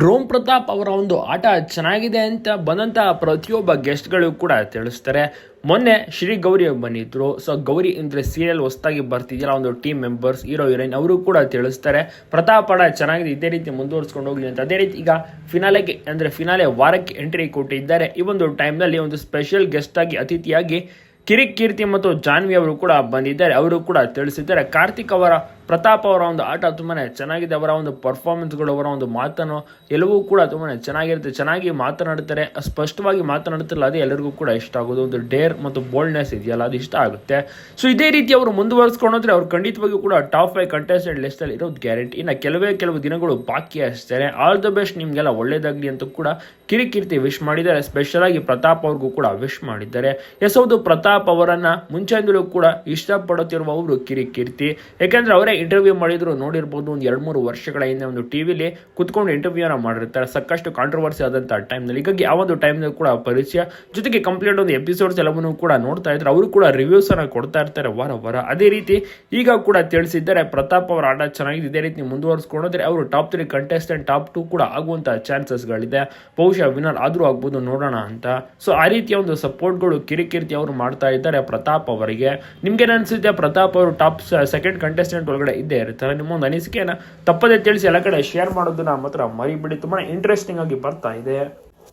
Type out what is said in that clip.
ಡ್ರೋಮ್ ಪ್ರತಾಪ್ ಅವರ ಒಂದು ಆಟ ಚೆನ್ನಾಗಿದೆ ಅಂತ ಬಂದಂತಹ ಪ್ರತಿಯೊಬ್ಬ ಗೆಸ್ಟ್ಗಳು ಕೂಡ ತಿಳಿಸ್ತಾರೆ. ಮೊನ್ನೆ ಶ್ರೀ ಗೌರಿ ಬಂದಿದ್ರು. ಸೊ ಗೌರಿ ಅಂದರೆ ಸೀರಿಯಲ್ ಹೊಸದಾಗಿ ಬರ್ತಿದ್ಯಲ್ಲ, ಒಂದು ಟೀಮ್ ಮೆಂಬರ್ಸ್ ಹೀರೋ ಹೀರೋಯಿನ್ ಅವರು ಕೂಡ ತಿಳಿಸ್ತಾರೆ. ಪ್ರತಾಪ್ ಆಡ ಚೆನ್ನಾಗಿದೆ, ಇದೇ ರೀತಿ ಮುಂದುವರ್ಸ್ಕೊಂಡು ಹೋಗ್ಲಿ ಅಂತ. ಅದೇ ರೀತಿ ಈಗ ಫಿನಾಲೆಗೆ ಅಂದ್ರೆ ಫಿನಾಲೆ ವಾರಕ್ಕೆ ಎಂಟ್ರಿ ಕೊಟ್ಟಿದ್ದಾರೆ. ಈ ಒಂದು ಟೈಮ್ನಲ್ಲಿ ಒಂದು ಸ್ಪೆಷಲ್ ಗೆಸ್ಟ್ ಆಗಿ ಅತಿಥಿಯಾಗಿ ಕಿರಿಕ್ ಕೀರ್ತಿ ಮತ್ತು ಜಾನ್ವಿ ಅವರು ಕೂಡ ಬಂದಿದ್ದಾರೆ. ಅವರು ಕೂಡ ತಿಳಿಸಿದ್ದಾರೆ. ಕಾರ್ತಿಕ್ ಅವರ ಪ್ರತಾಪ್ ಅವರ ಒಂದು ಆಟ ತುಂಬಾನೇ ಚೆನ್ನಾಗಿದೆ. ಅವರ ಒಂದು ಪರ್ಫಾರ್ಮೆನ್ಸ್ಗಳು ಅವರ ಒಂದು ಮಾತನ್ನು ಎಲ್ಲವೂ ಕೂಡ ತುಂಬಾ ಚೆನ್ನಾಗಿರುತ್ತೆ. ಚೆನ್ನಾಗಿ ಮಾತನಾಡ್ತಾರೆ. ಸ್ಪಷ್ಟವಾಗಿ ಮಾತನಾಡ್ತಿರಲ್ಲ, ಅದು ಎಲ್ಲರಿಗೂ ಕೂಡ ಇಷ್ಟ ಆಗೋದು. ಒಂದು ಡೇರ್ ಮತ್ತು ಬೋಲ್ಡ್ನೆಸ್ ಇದೆಯಲ್ಲ, ಅದು ಇಷ್ಟ ಆಗುತ್ತೆ. ಸೊ ಇದೇ ರೀತಿ ಅವರು ಮುಂದುವರಿಸ್ಕೊಂಡ್ರೆ ಅವ್ರು ಖಂಡಿತವಾಗಿಯೂ ಕೂಡ ಟಾಪ್ ಫೈವ್ ಕಂಟೆಸ್ಟೆಂಟ್ ಲಿಸ್ಟಲ್ಲಿ ಇರೋದು ಗ್ಯಾರಂಟಿ ಇನ್ನು ಕೆಲವೇ ಕೆಲವು ದಿನಗಳು ಬಾಕಿ ಅಷ್ಟೇ ಆಲ್ ದ ಬೆಸ್ಟ್ ನಿಮಗೆಲ್ಲ ಒಳ್ಳೇದಾಗಲಿ ಅಂತ ಕೂಡ ಕಿರಿಕಿರ್ತಿ ವಿಶ್ ಮಾಡಿದ್ದಾರೆ. ಸ್ಪೆಷಲ್ ಆಗಿ ಪ್ರತಾಪ್ ಅವ್ರಿಗೂ ಕೂಡ ವಿಶ್ ಮಾಡಿದ್ದಾರೆ. ಎಸ್ ಹೌದು, ಪ್ರತಾಪ್ ಅವರನ್ನ ಮುಂಚೆಯಿಂದಲೂ ಕೂಡ ಇಷ್ಟಪಡುತ್ತಿರುವ ಅವರು ಕಿರಿಕೀರ್ತಿ ಯಾಕಂದ್ರೆ ಅವರೇ ಇಂಟರ್ವ್ಯೂ ಮಾಡಿದ್ರು ನೋಡಿರ್ಬೋದು ಒಂದು ಎರಡು ಮೂರು ವರ್ಷಗಳ ಹಿಂದೆ ಒಂದು ಟಿವಿಲಿ ಕುತ್ಕೊಂಡು ಇಂಟರ್ವ್ಯೂನ ಮಾಡಿರ್ತಾರೆ. ಸಾಕಷ್ಟು ಕಾಂಟ್ರವರ್ಸಿ ಆದಂಥ ಟೈಮ್ನಲ್ಲಿ ಹೀಗಾಗಿ ಆ ಒಂದು ಟೈಮ್ನಲ್ಲಿ ಕೂಡ ಪರಿಚಯ ಜೊತೆಗೆ ಕಂಪ್ಲೀಟ್ ಒಂದು ಎಪಿಸೋಡ್ಸ್ ಎಲ್ಲವನ್ನೂ ಕೂಡ ನೋಡ್ತಾ ಇದ್ದಾರೆ ಅವರು ಕೂಡ ರಿವ್ಯೂಸ್ ಅನ್ನ ಕೊಡ್ತಾ ಇರ್ತಾರೆ ವಾರ ವಾರ. ಅದೇ ರೀತಿ ಈಗ ಕೂಡ ತಿಳಿಸಿದ್ದಾರೆ ಪ್ರತಾಪ್ ಅವರ ಆಟ ಚೆನ್ನಾಗಿದೆ. ಇದೇ ರೀತಿ ಮುಂದುವರಿಸ್ಕೊಂಡ್ರೆ ಅವರು top three contestant top two ಕೂಡ ಆಗುವಂತ ಚಾನ್ಸಸ್ಗಳಿದೆ ಬಹುಶಃ ವಿನರ್ ಆದ್ರೂ ಆಗ್ಬೋದು ನೋಡೋಣ ಅಂತ. ಸೊ ಆ ರೀತಿಯ ಒಂದು ಸಪೋರ್ಟ್ಗಳು ಕಿರಿಕಿರಿತಿ ಅವರು ಮಾಡ್ತಾ ಇದ್ದಾರೆ ಪ್ರತಾಪ್ ಅವರಿಗೆ. ನಿಮ್ಗೆ ಅನಿಸುತ್ತೆ? ಪ್ರತಾಪ್ ಅವರು ಟಾಪ್ ಸೆಕೆಂಡ್ ಕಂಟೆಸ್ಟೆಂಟ್ ಒಳಗಡೆ ಇದ್ದೇ ಇರುತ್ತೆ. ನಿಮ್ಮ ಒಂದು ಅನಿಸಿಕೆಯನ್ನ ತಪ್ಪದೇ ತಿಳಿಸಿ ಎಲ್ಲ ಕಡೆ ಶೇರ್ ಮಾಡೋದನ್ನ ಮಾತ್ರ ಮರಿಬಿಡಿ. ತುಂಬಾ ಇಂಟ್ರೆಸ್ಟಿಂಗ್ ಆಗಿ ಬರ್ತಾ ಇದೆ.